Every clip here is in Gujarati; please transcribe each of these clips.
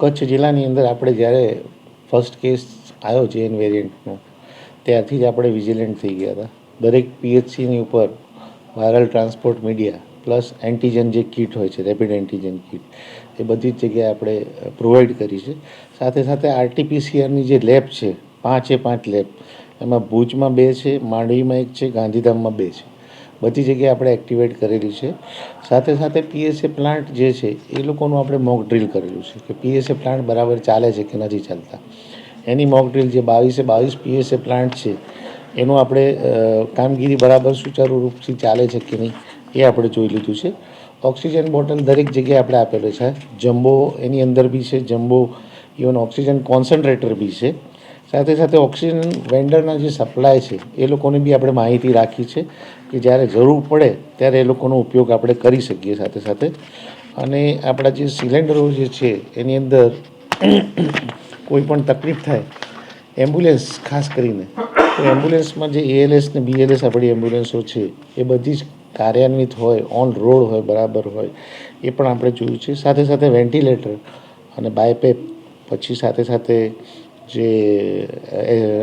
કચ્છ જિલ્લાની અંદર આપણે જ્યારે ફર્સ્ટ કેસ આવ્યો છે એન વેરિયન્ટનો ત્યારથી જ આપણે વિજિલન્ટ થઈ ગયા હતા. દરેક પીએચસીની ઉપર viral transport media plus antigen જે કીટ હોય છે રેપિડ એન્ટીજન કીટ એ બધી જ જગ્યાએ આપણે પ્રોવાઈડ કરી છે. સાથે સાથે આરટીપીસીઆરની જે લેબ છે, પાંચે પાંચ લેબ એમાં ભુજમાં બે છે, માંડવીમાં એક છે, ગાંધીધામમાં બે છે. બધી જગ્યાએ આપણે એક્ટિવેટ કરેલી છે. સાથે સાથે પીએસએ પ્લાન્ટ જે છે, એ લોકોનું આપણે મોક ડ્રીલ કરેલું છે કે પીએસએ પ્લાન્ટ બરાબર ચાલે છે કે નથી ચાલતા. એની મોક ડ્રીલ જે બાવીસે બાવીસ પીએસએ પ્લાન્ટ છે, એનું આપણે કામગીરી બરાબર સુચારુ રૂપથી ચાલે છે કે નહીં, એ આપણે જોઈ લીધું છે. ઓક્સિજન બોટલ દરેક જગ્યાએ આપણે આપેલો છે. જમ્બો એની અંદર બી છે, જમ્બો ઇવન ઓક્સિજન કોન્સન્ટ્રેટર બી છે. સાથે સાથે ઓક્સિજન વેન્ડરના જે સપ્લાય છે, એ લોકોને બી આપણે માહિતી રાખી છે. કે જ્યારે જરૂર પડે ત્યારે એ લોકોનો ઉપયોગ આપણે કરી શકીએ સાથે સાથે. અને આપણા જે સિલિન્ડરો જે છે, એની અંદર કોઈ પણ તકલીફ થાય, એમ્બ્યુલન્સ ખાસ કરીને, તો એમ્બ્યુલન્સમાં જે એએલએસ ને બીએલએસ આપણી એમ્બ્યુલન્સો છે, એ બધી જ કાર્યાન્વિત હોય, ઓન રોડ હોય, બરાબર હોય, એ પણ આપણે જોયું છે. સાથે સાથે વેન્ટિલેટર અને બાયપેપ, પછી સાથે સાથે જે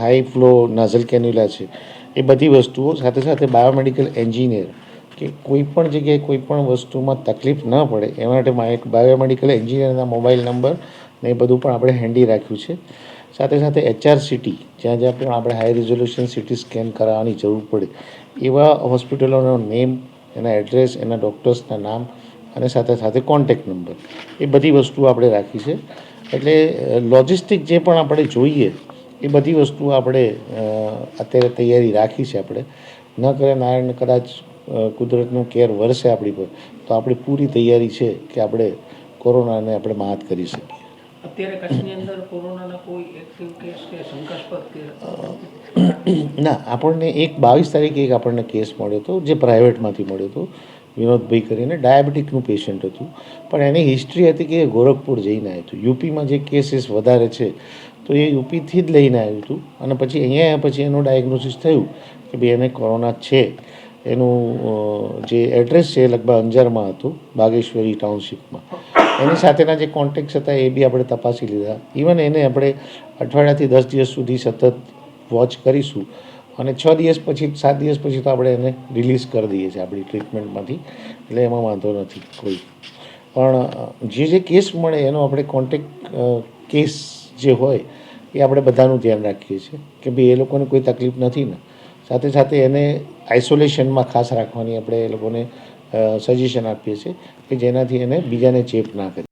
હાઈ ફ્લો નાઝલ કેન્યુલા છે એ બધી વસ્તુઓ સાથે સાથે બાયોમેડિકલ એન્જિનિયર કે કોઈ પણ જગ્યાએ કોઈ પણ વસ્તુમાં તકલીફ ન પડે એ માટે બાયોમેડિકલ એન્જિનિયરના મોબાઈલ નંબર ને એ બધું પણ આપણે હેન્ડી રાખ્યું છે. સાથે સાથે એચઆર સિટી, જ્યાં જ્યાં પણ આપણે હાઈ રિઝોલ્યુશન સિટી સ્કેન કરાવવાની જરૂર પડે, એવા હોસ્પિટલોનો નેમ એના એડ્રેસ એના ડૉક્ટર્સના નામ અને સાથે સાથે કોન્ટેક્ટ નંબર એ બધી વસ્તુઓ આપણે રાખી છે. એટલે લોજિસ્ટિક જે પણ આપણે જોઈએ એ બધી વસ્તુઓ આપણે અત્યારે તૈયારી રાખી છે આપણે. ન કરે નારાયણ કદાચ કુદરતનો કેર વરસે આપણી પર તો આપણી પૂરી તૈયારી છે કે આપણે કોરોનાને આપણે માત કરી શકીએ. અત્યારે કચ્છની અંદર કોરોનાના કોઈ એક્ટિવ કેસ કે શંકાસ્પદ કે ના આપણને એક બાવીસ તારીખે એક આપણને કેસ મળ્યો હતો જે પ્રાઇવેટમાંથી મળ્યો હતો. વિનોદભાઈ કરીને ડાયાબિટીકનું પેશન્ટ હતું. પણ એની હિસ્ટ્રી હતી કે એ ગોરખપુર જઈને આવ્યું હતું. યુપીમાં જે કેસીસ વધારે છે, તો એ યુપીથી જ લઈને આવ્યું હતું. અને પછી અહીંયા પછી એનું ડાયગ્નોસિસ થયું કે ભાઈ એને કોરોના છે. એનું જે એડ્રેસ છે લગભગ અંજારમાં હતું, બાગેશ્વરી ટાઉનશીપમાં એની સાથેના જે કોન્ટેક્ટ હતા એ બી આપણે તપાસી લીધા. ઇવન એને આપણે અઠવાડિયાથી દસ દિવસ સુધી સતત વોચ કરીશું. અને છ દિવસ પછી, સાત દિવસ પછી તો આપણે એને રિલીઝ કરી દઈએ છીએ આપણી ટ્રીટમેન્ટમાંથી એટલે એમાં વાંધો નથી કોઈ. પણ જે જે કેસ મળે, એનો આપણે કોન્ટેક કેસ જે હોય, એ આપણે બધાનું ધ્યાન રાખીએ છીએ. કે ભાઈ એ લોકોને કોઈ તકલીફ નથી ને. સાથે સાથે એને આઇસોલેશનમાં ખાસ રાખવાની આપણે એ લોકોને સજેશન આપીએ છીએ કે જેનાથી એને બીજાને ચેપ ના કરે.